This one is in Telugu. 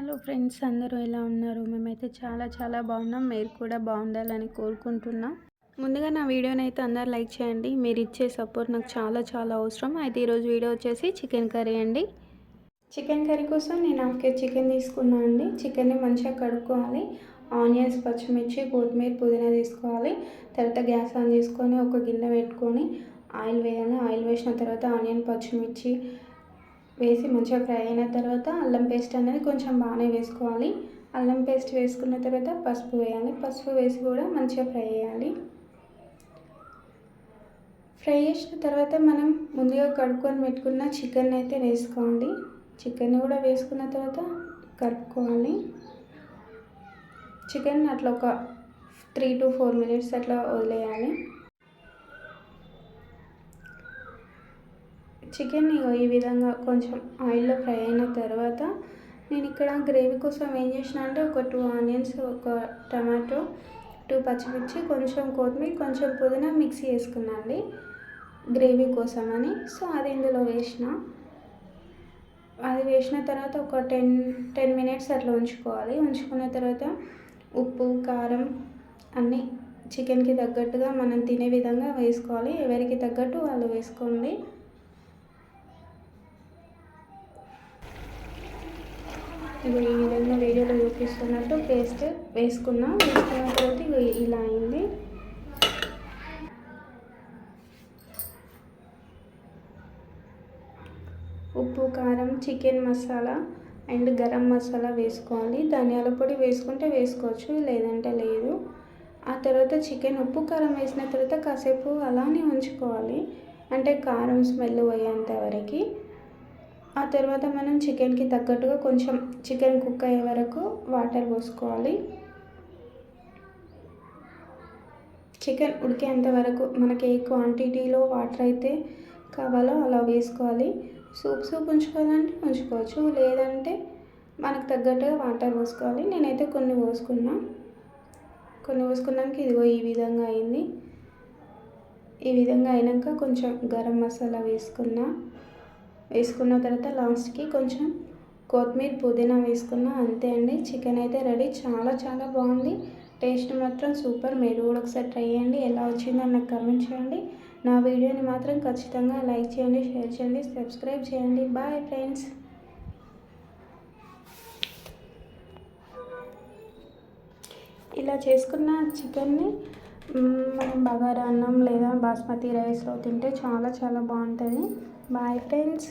హలో ఫ్రెండ్స్ అందరూ ఎలా ఉన్నారు? మేమైతే చాలా చాలా బాగున్నాం. మీరు కూడా బాగుండాలని కోరుకుంటున్నాం. ముందుగా నా వీడియోని అయితే అందరు లైక్ చేయండి. మీరు ఇచ్చే సపోర్ట్ నాకు చాలా చాలా అవసరం. అయితే ఈరోజు వీడియో వచ్చేసి చికెన్ కర్రీ అండి. చికెన్ కర్రీ కోసం నేను హాఫ్ కేజీ చికెన్ తీసుకున్నాను అండి. చికెన్ని మంచిగా కడుక్కోవాలి. ఆనియన్స్ పచ్చిమిర్చి కొత్తిమీర పుదీనా తీసుకోవాలి. తర్వాత గ్యాస్ ఆన్ చేసుకొని ఒక గిన్నె పెట్టుకొని ఆయిల్ వేయాలి. ఆయిల్ వేసిన తర్వాత ఆనియన్ పచ్చిమిర్చి వేసి మంచిగా ఫ్రై అయిన తర్వాత అల్లం పేస్ట్ అనేది కొంచెం బాగానే వేసుకోవాలి. అల్లం పేస్ట్ వేసుకున్న తర్వాత పసుపు వేయాలి. పసుపు వేసి కూడా మంచిగా ఫ్రై చేయాలి. ఫ్రై చేసిన తర్వాత మనం ముందుగా కడుక్కొని పెట్టుకున్న చికెన్ అయితే వేసుకోండి. చికెన్ కూడా వేసుకున్న తర్వాత కలుపుకోవాలి. చికెన్ అట్లా ఒక త్రీ టు ఫోర్ మినిట్స్ అట్లా వదిలేయాలి. చికెన్ ఈ విధంగా కొంచెం ఆయిల్లో ఫ్రై అయిన తర్వాత నేను ఇక్కడ గ్రేవీ కోసం ఏం చేసిన అంటే ఒక టూ ఆనియన్స్ ఒక టమాటో టూ పచ్చిమిర్చి కొంచెం కొత్తిమీర కొంచెం పుదీనా మిక్సీ వేసుకున్నాను గ్రేవీ కోసం అని. సో అది ఇందులో వేసిన. అది వేసిన తర్వాత ఒక టెన్ టెన్ మినిట్స్ అట్లా ఉంచుకోవాలి. ఉంచుకున్న తర్వాత ఉప్పు కారం అన్నీ చికెన్కి తగ్గట్టుగా మనం తినే విధంగా వేసుకోవాలి. ఎవరికి తగ్గట్టు వాళ్ళు వేసుకోండి. ఇవి ఈ విధంగా వీడియోలో చూపిస్తున్నట్టు పేస్ట్ వేసుకున్నాం వేసుకున్న తర్వాత ఇవి ఇలా అయింది. ఉప్పు కారం చికెన్ మసాలా అండ్ గరం మసాలా వేసుకోవాలి. ధనియాల పొడి వేసుకుంటే వేసుకోవచ్చు లేదంటే లేదు. ఆ తర్వాత చికెన్ ఉప్పు కారం వేసిన తర్వాత కాసేపు అలానే ఉంచుకోవాలి. అంటే కారం స్మెల్ పోయేంత వరకు. ఆ తర్వాత మనం చికెన్కి తగ్గట్టుగా కొంచెం చికెన్ కుక్ అయ్యే వరకు వాటర్ పోసుకోవాలి. చికెన్ ఉడికేంత వరకు మనకి ఏ క్వాంటిటీలో వాటర్ అయితే కావాలో అలా వేసుకోవాలి. సూప్ సూప్ ఉంచుకోవాలంటే ఉంచుకోవచ్చు లేదంటే మనకు తగ్గట్టుగా వాటర్ పోసుకోవాలి. నేనైతే కొన్ని పోసుకున్నా. కొన్ని పోసుకున్నాక ఇదిగో ఈ విధంగా అయింది. ఈ విధంగా అయినాక కొంచెం గరం మసాలా వేసుకున్నా. వేసుకున్న తర్వాత లాస్ట్కి కొంచెం కొత్తిమీర పుదీనా వేసుకున్న అంతే అండి. చికెన్ అయితే రెడీ. చాలా చాలా బాగుంది. టేస్ట్ మాత్రం సూపర్. మీరు కూడా ఒకసారి ట్రై చేయండి. ఎలా వచ్చిందో నాకు కమెంట్ చేయండి. నా వీడియోని మాత్రం ఖచ్చితంగా లైక్ చేయండి షేర్ చేయండి సబ్స్క్రైబ్ చేయండి. Bye friends. ఇలా చేసుకున్న చికెన్ని బగారా అన్నం లేదా బాస్మతి రైస్లో తింటే చాలా చాలా బాగుంటుంది. Bye friends